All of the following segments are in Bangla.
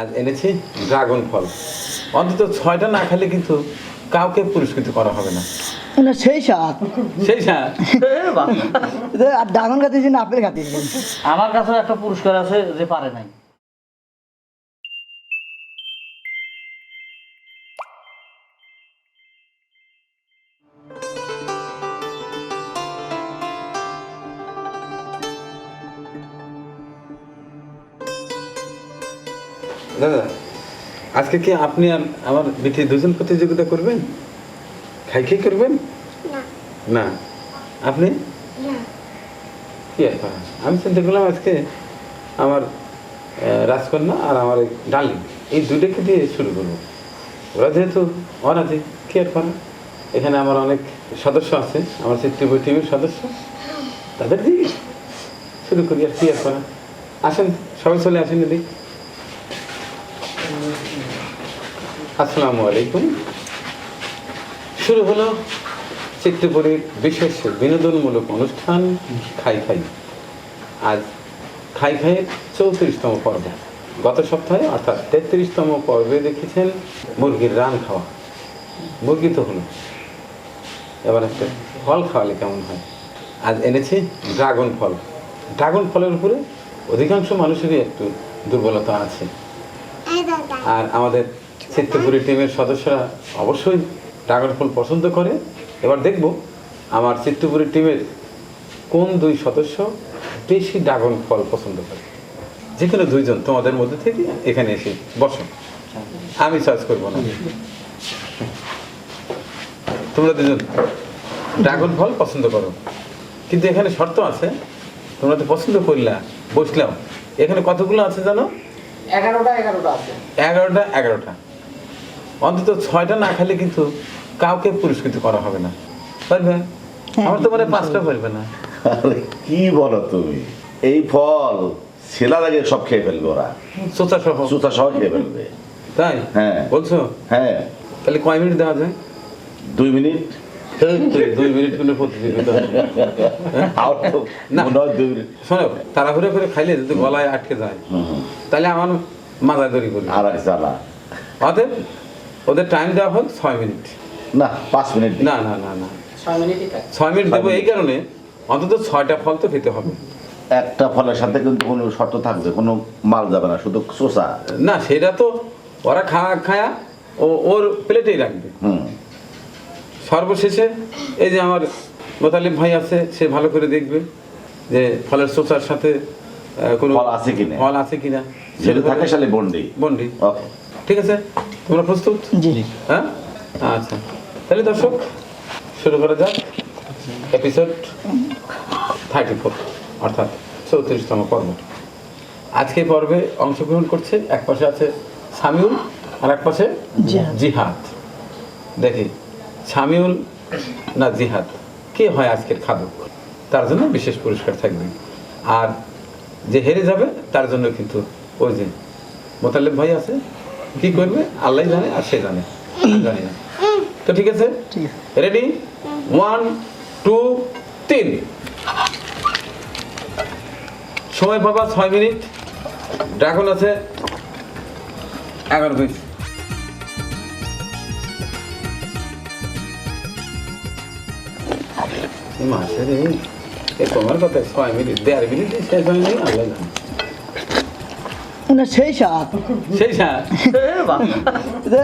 আজ এনেছি ড্রাগন ফল। অন্তত ছয়টা না খেলে কিন্তু কাউকে পুরস্কৃত করা হবে না। না সেই সাত সেই সাত আর ড্রাগন খাতেছি না আপেল খাতেছি আমার কাছে একটা পুরস্কার আছে যে পারে নাই। দাদা আজকে কি আপনি আর আমার বিটি দুজন প্রতিযোগিতা করবেন? খাই খাই করবেন? না। আপনি? কি? আমি চিন্তা করলাম আজকে আমার রাজকন্যা আর আমার এই ডার্লিং এই দুটোকে দিয়ে শুরু করব। ওরা যেহেতু অনাথি কি আর করা? এখানে আমার অনেক সদস্য আছে আমার চিত্রপুর টিমের সদস্য। তাদের দিয়ে শুরু করি আর কি আর করা। আসেন সবাই চলে আসেন এদিক। আসসালামু আলাইকুম। শুরু হলো চিত্তপুরীর বিশেষ বিনোদনমূলক অনুষ্ঠান খাই খাই। আজ খাই খাইয়ের চৌত্রিশতম পর্ব। গত সপ্তাহে অর্থাৎ তেত্রিশতম পর্বে দেখেছেন মুরগির রান খাওয়া। মুরগি তো হলো। এবার একটা ফল খাওয়ালে কেমন হয়? আজ এনেছি ড্রাগন ফল। ড্রাগন ফলের উপরে অধিকাংশ মানুষেরই একটু দুর্বলতা আছে। আর আমাদের চিত্তপুরী টিমের সদস্যরা অবশ্যই ড্রাগন ফল পছন্দ করে। এবার দেখব আমার চিত্তপুরী টিমের কোন দুই সদস্য বেশি ড্রাগন ফল পছন্দ করে। যে কোনো দুইজন তোমাদের মধ্যে থেকে এখানে এসে বসো। আমি চয়েস করব না। তোমরা দুজন ড্রাগন ফল পছন্দ করো। কিন্তু এখানে শর্ত আছে তোমরা তো পছন্দ করলা বসলাম। এখানে কতগুলো আছে জানো? এগারোটা এগারোটা আছে। এগারোটা এগারোটা। অন্তত ছয়টা না খেলে কিন্তু কাউকে পুরস্কৃত করা হবে না। পারবে আমার তো মানে পাঁচটা পারবে না। আরে কি বলো তুমি? এই ফল ছেলার আগে সব খেয়ে ফেলবে ওরা। সোচা সহ। সুতা সহ খেয়ে ফেলবে। তাই? হ্যাঁ। বলছো? হ্যাঁ। তাহলে কয় মিনিট দেওয়া যায়? দুই মিনিট? দুই মিনিট কোনো প্রতিযোগিতা না। মনে দুই মিনিট। শোনো তাড়াহুড়ো করে খাইলে যদি গলায় আটকে যায় তাহলে আমার মাথা দড়ি করবে আর এক জ্বালা। অতএব ওদের টাইম দেওয়া হোক ছয় মিনিট না পাঁচ মিনিট না না না না। ছয় মিনিট দেবো এই কারণে অন্তত ছয়টা ফল তো খেতে হবে। একটা ফলের সাথে কিন্তু কোনো শর্ত থাকবে কোনো মাল যাবে না শুধু শোষা না সেটা তো ওরা খাওয়া খায়া ও ওর প্লেটেই রাখবে। হুম। সর্বশেষে এই যে আমার মোতালিম ভাই আছে সে ভালো করে দেখবে যে ফলের চোচার সাথে কোনো ফল আছে কিনা। ফল আছে কিনা। সেটা থাকে সালে বন্ডি। বন্ডি। ওকে। ঠিক আছে? তোমরা প্রস্তুত? জি। হ্যাঁ? আচ্ছা। তাহলে দর্শক শুরু করা যাক। এপিসোড থার্টি ফোর অর্থাৎ চৌত্রিশতম পর্ব। আজকে পর্বে অংশগ্রহণ করছে এক পাশে আছে সামিউল আর এক পাশে জিহাদ। দেখি সামিউল না জিহাদ? কে হয় আজকের খাদক? তার জন্য বিশেষ পুরস্কার থাকবে। আর যে হেরে যাবে তার জন্য কিন্তু ওই যে মোতালেব ভাই আছে কি করবে? আল্লাহ জানে আর সে জানে। জানি না। তো ঠিক আছে? ঠিক আছে। রেডি ওয়ান টু তিন। সময় পাবা ছয় মিনিট। ড্রাগন আছে। এগারো পিস মাসে রে এ তোমার কথা ছয় মিনিট দেড় মিনিট শেষ হয়নি আল্লাহ জানে। না সেই সেই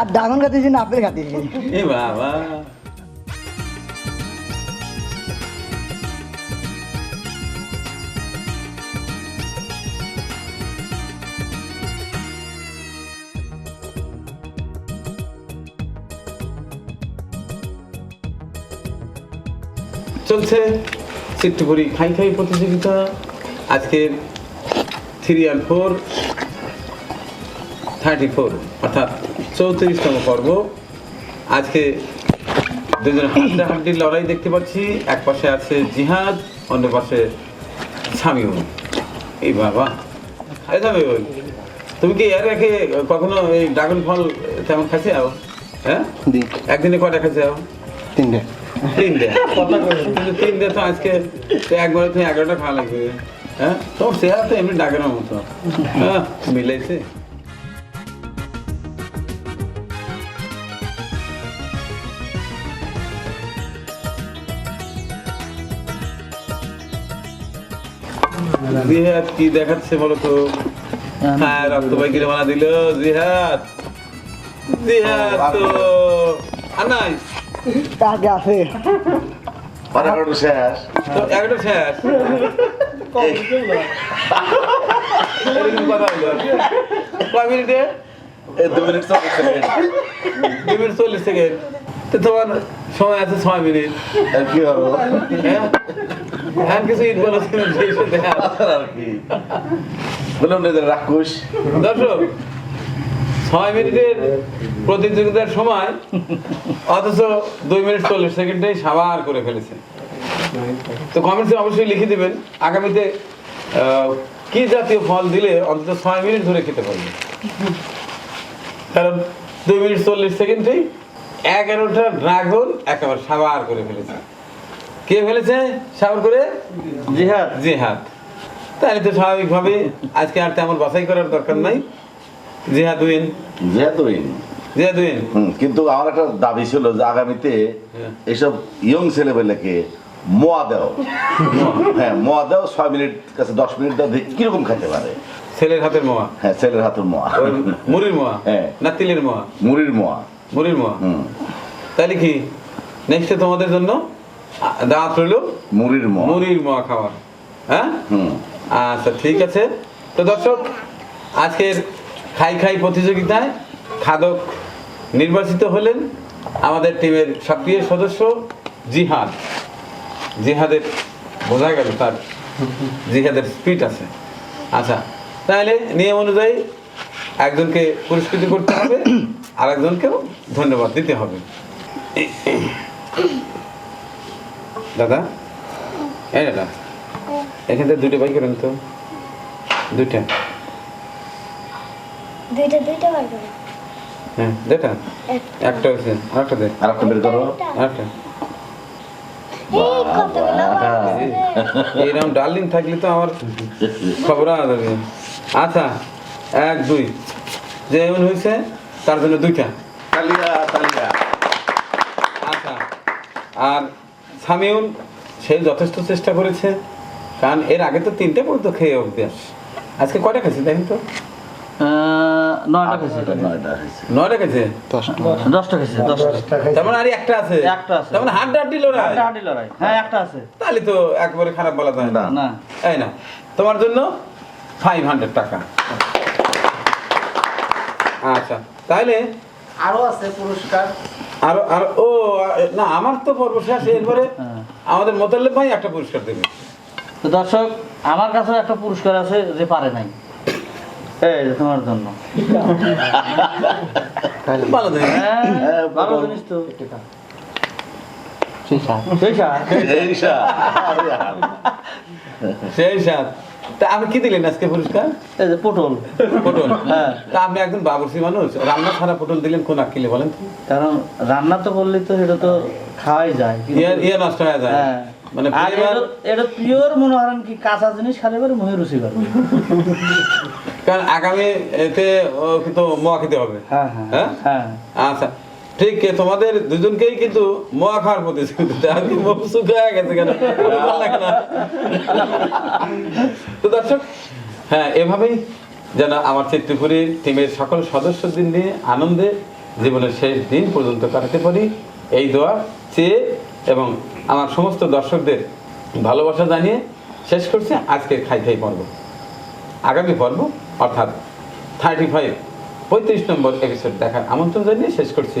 আর খাতেছি না আপেল বাবা। চলছে চিত্তপুরি খাই খাই প্রতিযোগিতা। আজকের three and four thirty four অর্থাৎ চৌত্রিশতম পর্ব। আজকে দুজন হাড্ডা হাড্ডির লড়াই দেখতে পাচ্ছি। এক পাশে আছে জিহাদ অন্য পাশে সামিউল। এই বাবা। এই সামিউল তুমি কি এর আগে কখনো এই ড্রাগন ফল তেমন খাইছে? আও। হ্যাঁ? একদিনে কয়টা খাইছে আও? তিনটে। তিনটে। কিন্তু তিনটে তো আজকে একবারে তুমি এগারোটা খাওয়া লাগবে। হ্যাঁ? তোমার চেহারা তো এমনি ডাকের মতো। হ্যাঁ? মিলাইছে। জিহাদ কি দেখাচ্ছে বলো তো হ্যাঁ রক্ত ভাই কিনে বানা দিল জিহাদ। জিহাদ তো। আর নাই কাকে আছে। মানে শেষ। তো একটা শেষ। এরকম কয় মিনিটে? এই দু মিনিট চল্লিশ সেকেন্ড। দুই মিনিট চল্লিশ সেকেন্ড। তো তোমার সময় আছে ছয় মিনিট কি হলো হ্যাঁ কিছু ইট বলো আর কি বললাম না রাক্ষস দর্শক ছয় মিনিটের প্রতিযোগিতার সময় অথচ দুই মিনিট চল্লিশ সেকেন্ডেই সাবার করে ফেলেছে তো কমেন্টসে অবশ্যই লিখে দিবেন। আগামীতে কি জাতীয় ফল দিলে অন্তত ছয় মিনিট ধরে খেতে পারবে কারণ দুই মিনিট চল্লিশ সেকেন্ডেই এগারোটা ড্রাগন একেবারে সাবার করে ফেলেছে। কে ফেলেছে? সাবার করে? জিহাদ। জিহাদ। তাহলে তো স্বাভাবিকভাবে আজকে আর তেমন বাছাই করার দরকার নাই। জিহাদ উইন। জিহাদ উইন। কিন্তু আমার একটা দাবি ছিল যে আগামীতে হ্যাঁ। এইসব ইয়ং ছেলেবেলেকে মোয়া দেও। হ্যাঁ মোয়া দেও ছয় মিনিট কাছে দশ মিনিট দাও দেখি কীরকম খেতে পারে। ছেলের হাতের মোয়া? হ্যাঁ ছেলের হাতের মোয়া। মুড়ির মোয়া? হ্যাঁ। না তিলের মোয়া? মুড়ির মোয়া। মুড়ির মোয়া। হুম। তাহলে কি? নেক্সটে তোমাদের জন্য দাঁত রইল মুড়ির মোয়া। মুড়ির মোয়া খাওয়ার। হ্যাঁ? আচ্ছা ঠিক আছে। তো দর্শক আজকের খাই খাই প্রতিযোগিতায় খাদক নির্বাচিত হলেন আমাদের টিমের সক্রিয় সদস্য জিহাদ। জিহাদের বোঝা গেল তার জিহাদের স্পিড আছে। আচ্ছা তাহলে নিয়ম অনুযায়ী একজনকে পুরস্কৃত করতে হবে আর একজনকেও ধন্যবাদ দিতে হবে। দাদা? হ্যাঁ দাদা এখান থেকে দুটো বাইক করেন তো। দুইটা। হ্যাঁ একটা। আরেকটা বের করো। আরেকটা। ডার্লিং থাকলে তো আমার খবর আনা যাবে। আচ্ছা এক দুই। যে এমন হয়েছে তার জন্য দুইটা। তালিয়া তালিয়া। আচ্ছা আর সামিউল সে যথেষ্ট চেষ্টা করেছে কারণ এর আগে তো তিনটে পর্যন্ত খেয়ে অভ্যাস। আজকে কয়টা দেখেন তো? নয়টা খেয়েছে। নয়টা খেয়েছে। দশটা। খেয়েছে দশটা। তার মানে আর একটা আছে? একটা আছে। মানে হাড্ডা হাড্ডি লড়াই। একটা হাঁটি লড়াই। হ্যাঁ একটা আছে। তাহলে তো একবারে খারাপ বলা যায় না। না। এই না। তোমার জন্য ফাইভ হান্ড্রেড টাকা। আচ্ছা তাহলে আরও আছে পুরস্কার। আর আর ও না আমার তো পর্ব শেষ এরপরে হ্যাঁ। আমাদের মোতাল্লেব ভাই একটা পুরস্কার দেবে। তো দর্শক আমার কাছেও একটা পুরস্কার আছে যে পারে নাই। এই তোমার জন্য। ভালো দেবে হ্যাঁ হ্যাঁ, ভালো জিনিস তো। সেই সাত সেই সার। এই সা, আরে আর। সেই সাথ তা আপনি কি দিলেন আজকে পুরস্কার? এই যে পটল। পটল? হ্যাঁ। তা আপনি একজন বাবুর্চি মানুষ রান্না ছাড়া পটল দিলেন কোন আকিলে বলেন কারণ রান্না তো করলে তো এটা তো খাওয়াই যায় ইয়ে ইয়ে নষ্ট হয়ে যায়। হ্যাঁ। মানে এটা- পিওর মনে কি কাঁচা জিনিস খালে পরে মুহে রুচি পাবে কারণ আগামী এতে কিন্তু মোয়া খেতে হবে। হ্যাঁ হ্যাঁ। হ্যাঁ? হ্যাঁ। আচ্ছা। ঠিক তোমাদের দুজনকেই কিন্তু মোয়া খাওয়ার প্রতিযোগিতা আমি মুখ শুকিয়ে গেছে কেন? তো দর্শক হ্যাঁ এভাবেই যেন আমার চিত্রপুরীর টিমের সকল সদস্যদের নিয়ে আনন্দে জীবনের শেষ দিন পর্যন্ত কাটাতে পারি। এই দোয়া চেয়ে এবং আমার সমস্ত দর্শকদের ভালোবাসা জানিয়ে শেষ করছে আজকের খাই খাই পর্ব। আগামী পর্ব, অর্থাৎ থার্টি ফাইভ, পঁয়ত্রিশ নম্বর এপিসোড দেখার আমন্ত্রণ জানিয়ে শেষ করছি।